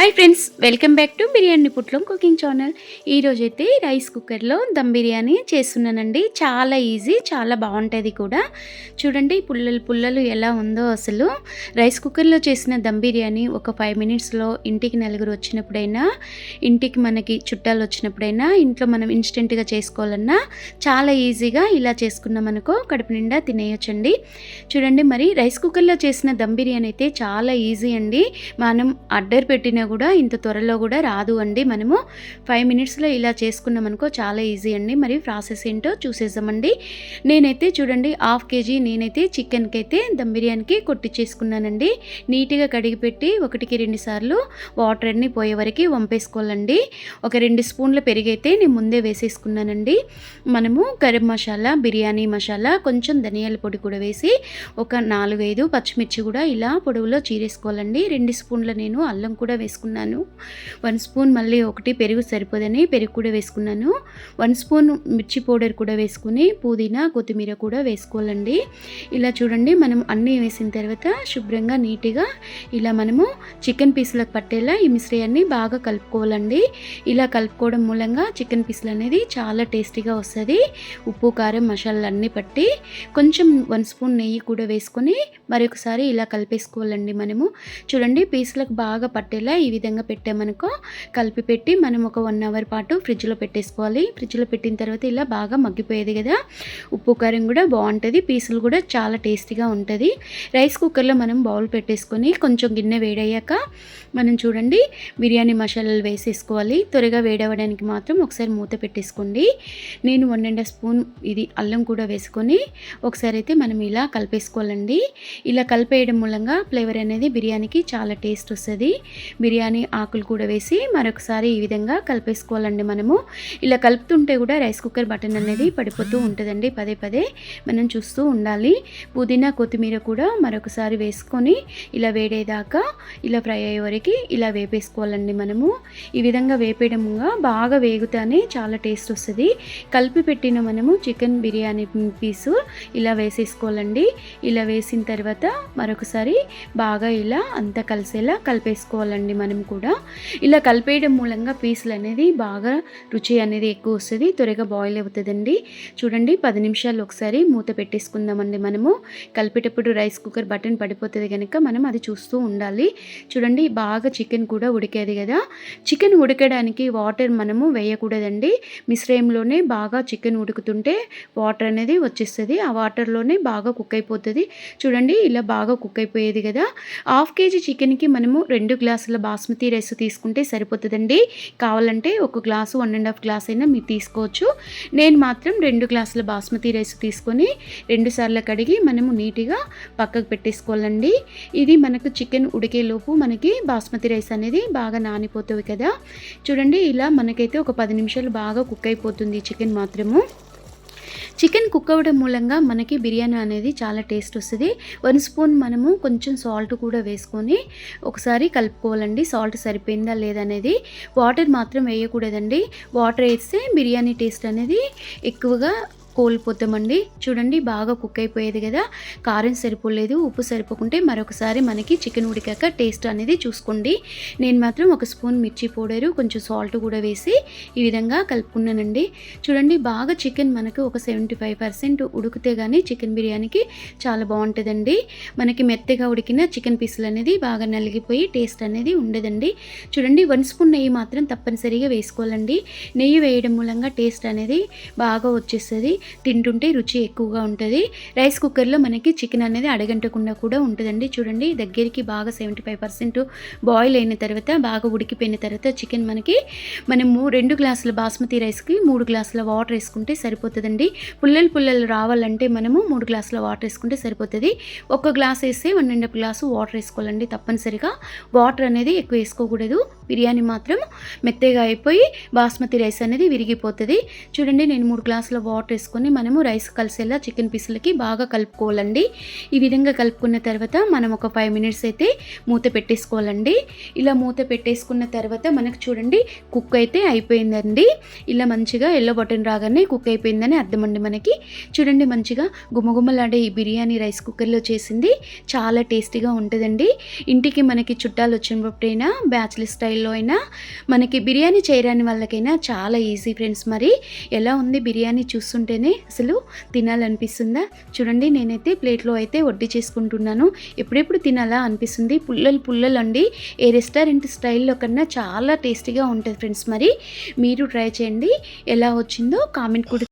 Hi friends welcome back to biryani పుట్లం cooking channel ఈరోజు అయితే rice కుక్కర్లో దమ్ బిర్యానీ చేస్తున్నానండి. చాలా ఈజీ చాలా బాగుంటుంది కూడా. చూడండి పుల్లలు పుల్లలు ఎలా ఉందో అసలు. రైస్ కుక్కర్లో చేసిన దమ్ బిర్యానీ ఒక ఫైవ్ మినిట్స్లో ఇంటికి నలుగురు వచ్చినప్పుడైనా ఇంటికి మనకి చుట్టాలు వచ్చినప్పుడైనా ఇంట్లో మనం ఇన్స్టెంట్గా చేసుకోవాలన్నా చాలా ఈజీగా ఇలా చేసుకున్నాం అనుకో కడుపు నిండా తినేయొచ్చండి. చూడండి మరి రైస్ కుక్కర్లో చేసిన దమ్ బిర్యానీ అయితే చాలా ఈజీ అండి. మనం అడ్డర్ పెట్టిన కూడా ఇంత త్వరలో కూడా రాదు అండి మనము. ఫైవ్ మినిట్స్లో ఇలా చేసుకున్నాం అనుకో చాలా ఈజీ అండి. మరి ప్రాసెస్ ఏంటో చూసేద్దామండి. నేనైతే చూడండి హాఫ్ కేజీ నేనైతే చికెన్కి అయితే దమ్ బిర్యానీకి కొట్టి చేసుకున్నానండి. నీట్గా కడిగి పెట్టి ఒకటికి రెండు సార్లు వాటర్ అన్ని పోయే వరకు వంపేసుకోవాలండి. ఒక రెండు స్పూన్ల పెరిగైతే నేను ముందే వేసేసుకున్నానండి. మనము గరం మసాలా బిర్యానీ మసాలా కొంచెం ధనియాల పొడి కూడా వేసి ఒక నాలుగైదు పచ్చిమిర్చి కూడా ఇలా పొడవులో చీరేసుకోవాలండి. రెండు స్పూన్ల నేను అల్లం కూడా వేసుకున్నాను. వన్ స్పూన్ మళ్ళీ ఒకటి పెరుగు సరిపోదని పెరుగు కూడా వేసుకున్నాను. వన్ స్పూన్ మిర్చి పౌడర్ కూడా వేసుకుని పుదీనా కొత్తిమీర కూడా వేసుకోవాలండి. ఇలా చూడండి మనం అన్నీ వేసిన తర్వాత శుభ్రంగా నీట్గా ఇలా మనము చికెన్ పీసులకు పట్టేలా ఈ మిశ్రయాన్ని బాగా కలుపుకోవాలండి. ఇలా కలుపుకోవడం మూలంగా చికెన్ పీసులు అనేది చాలా టేస్టీగా వస్తుంది. ఉప్పు కారం మసాలాలు అన్నీ పట్టి కొంచెం వన్ స్పూన్ నెయ్యి కూడా వేసుకొని మరొకసారి ఇలా కలిపేసుకోవాలండి మనము. చూడండి పీసులకు బాగా పట్టేలా ఈ విధంగా పెట్టామనుకో కలిపి పెట్టి మనం ఒక వన్ అవర్ పాటు ఫ్రిడ్జ్లో పెట్టేసుకోవాలి. ఫ్రిడ్జ్లో పెట్టిన తర్వాత ఇలా బాగా మగ్గిపోయేది కదా. ఉప్పు కారం కూడా బాగుంటుంది. పీసులు కూడా చాలా టేస్టీగా ఉంటుంది. రైస్ కుక్కర్లో మనం బౌల్ పెట్టేసుకొని కొంచెం గిన్నె వేడయ్యాక మనం చూడండి బిర్యానీ మసాలాలు వేసేసుకోవాలి. త్వరగా వేడవడానికి మాత్రం ఒకసారి మూత పెట్టేసుకోండి. నేను వన్ అండ్ స్పూన్ ఇది అల్లం కూడా వేసుకొని ఒకసారి అయితే మనం ఇలా కలిపేసుకోవాలండి. ఇలా కలిపేయడం మూలంగా ఫ్లేవర్ అనేది బిర్యానీకి చాలా టేస్ట్ వస్తుంది. బిర్యానీ ఆకులు కూడా వేసి మరొకసారి ఈ విధంగా కలిపేసుకోవాలండి మనము. ఇలా కలుపుతుంటే కూడా రైస్ కుక్కర్ బటన్ అనేది పడిపోతూ ఉంటుందండి పదే పదే. మనం చూస్తూ ఉండాలి. పుదీనా కొత్తిమీర కూడా మరొకసారి వేసుకొని ఇలా వేడేదాకా ఇలా ఫ్రై అయ్యే వరకు ఇలా వేపేసుకోవాలండి మనము. ఈ విధంగా వేపేయడంగా బాగా వేగుతానే చాలా టేస్ట్ వస్తుంది. కలిపి పెట్టిన మనము చికెన్ బిర్యానీ పీసు ఇలా వేసేసుకోవాలండి. ఇలా వేసిన తర్వాత మరొకసారి బాగా ఇలా అంతా కలిసేలా కలిపేసుకోవాలండి మనం కూడా ఇలా కలిపేయడం మూలంగా పీసులు అనేది బాగా రుచి అనేది ఎక్కువ వస్తుంది త్వరగా బాయిల్ అవుతుందండి. చూడండి పది నిమిషాలు ఒకసారి మూత పెట్టేసుకుందామండి మనము. కలిపేటప్పుడు రైస్ కుక్కర్ బటన్ పడిపోతుంది కనుక మనం అది చూస్తూ ఉండాలి. చూడండి బాగా చికెన్ కూడా ఉడికేది కదా. చికెన్ ఉడకడానికి వాటర్ మనము వేయకూడదండి. మిశ్రయంలోనే బాగా చికెన్ ఉడుకుతుంటే వాటర్ అనేది వచ్చేస్తుంది. ఆ వాటర్లోనే బాగా కుక్ అయిపోతుంది. చూడండి ఇలా బాగా కుక్ అయిపోయేది కదా. హాఫ్ కేజీ చికెన్కి మనము రెండు గ్లాసుల బాస్మతి రైస్ తీసుకుంటే సరిపోతుందండి. కావాలంటే ఒక glass one and half glass అయినా మీరు తీసుకోవచ్చు. నేను మాత్రం రెండు గ్లాసుల బాస్మతి రైస్ తీసుకొని రెండు సార్లు కడిగి మనము నీట్గా పక్కకు పెట్టేసుకోవాలండి. ఇది మనకు చికెన్ ఉడికేలోపు మనకి బాస్మతి రైస్ అనేది బాగా నానిపోతుంది కదా. చూడండి ఇలా మనకైతే ఒక పది నిమిషాలు బాగా కుక్ అయిపోతుంది చికెన్ మాత్రము. చికెన్ కుక్ అవ్వడం మూలంగా మనకి బిర్యానీ అనేది చాలా టేస్ట్ వస్తుంది. వన్ స్పూన్ మనము కొంచెం సాల్ట్ కూడా వేసుకొని ఒకసారి కలుపుకోవాలండి. సాల్ట్ సరిపోయిందా లేదనేది వాటర్ మాత్రం వేయకూడదండి. వాటర్ వేస్తే బిర్యానీ టేస్ట్ అనేది ఎక్కువగా కోల్పోతామండి. చూడండి బాగా కుక్ అయిపోయేది కదా. కారం సరిపోలేదు ఉప్పు సరిపోకుంటే మరొకసారి మనకి చికెన్ ఉడికాక టేస్ట్ అనేది చూసుకోండి. నేను మాత్రం ఒక స్పూన్ మిర్చి పౌడరు కొంచెం సాల్ట్ కూడా వేసి ఈ విధంగా కలుపుకున్నానండి. చూడండి బాగా చికెన్ మనకు ఒక సెవెంటీ ఫైవ్ పర్సెంట్ ఉడికితే కానీ చికెన్ బిర్యానీకి చాలా బాగుంటుందండి. మనకి మెత్తగా ఉడికిన చికెన్ పీసులు అనేది బాగా నలిగిపోయి టేస్ట్ అనేది ఉండదండి. చూడండి వన్ స్పూన్ నెయ్యి మాత్రం తప్పనిసరిగా వేసుకోవాలండి. నెయ్యి వేయడం మూలంగా టేస్ట్ అనేది బాగా వచ్చేస్తుంది. తింటుంటే రుచి ఎక్కువగా ఉంటుంది. రైస్ కుక్కర్లో మనకి చికెన్ అనేది అడగంటకుండా కూడా ఉంటుందండి. చూడండి దగ్గరికి బాగా సెవెంటీ ఫైవ్ పర్సెంట్ బాయిల్ అయిన తర్వాత బాగా ఉడికిపోయిన తర్వాత చికెన్ మనకి మనము రెండు గ్లాసుల బాస్మతి రైస్కి మూడు గ్లాసుల వాటర్ వేసుకుంటే సరిపోతుందండి. పుల్లలు పుల్లలు రావాలంటే మనము మూడు గ్లాసుల వాటర్ వేసుకుంటే సరిపోతుంది. ఒక్క గ్లాస్ వేస్తే one and half glass water వేసుకోవాలండి తప్పనిసరిగా. వాటర్ అనేది ఎక్కువ వేసుకోకూడదు. బిర్యానీ మాత్రం మెత్తగా అయిపోయి బాస్మతి రైస్ అనేది విరిగిపోతుంది. చూడండి నేను మూడు గ్లాసుల వాటర్ వేసుకొని మనము రైస్ కలిసేలా చికెన్ పీసులకి బాగా కలుపుకోవాలండి. ఈ విధంగా కలుపుకున్న తర్వాత మనం ఒక ఫైవ్ మినిట్స్ అయితే మూత పెట్టేసుకోవాలండి. ఇలా మూత పెట్టేసుకున్న తర్వాత మనకు చూడండి కుక్ అయితే అయిపోయిందండి. ఇలా మంచిగా ఎల్లో బటన్ రాగానే కుక్ అయిపోయిందని అర్థమండి మనకి. చూడండి మంచిగా గుమగుమలాడే ఈ బిర్యానీ రైస్ కుక్కర్లో చేసింది. చాలా టేస్టీగా ఉంటుందండి. ఇంటికి మనకి చుట్టాలు వచ్చినప్పుడైనా బ్యాచిలర్ స్టైల్లో అయినా మనకి బిర్యానీ చేయరాని వాళ్ళకైనా చాలా ఈజీ ఫ్రెండ్స్ మరి. ఎలా ఉంది బిర్యానీ చూస్తుంటే చూస్తుంటేనే అసలు తినాలనిపిస్తుందా? చూడండి నేనైతే ప్లేట్లో అయితే వడ్డీ చేసుకుంటున్నాను. ఎప్పుడెప్పుడు తినాలా అనిపిస్తుంది. పుల్లలు పుల్లలు అండి ఏ రెస్టారెంట్ స్టైల్లో కన్నా చాలా టేస్టీగా ఉంటుంది ఫ్రెండ్స్ మరి. మీరు ట్రై చేయండి. ఎలా వచ్చిందో కామెంట్ కూడా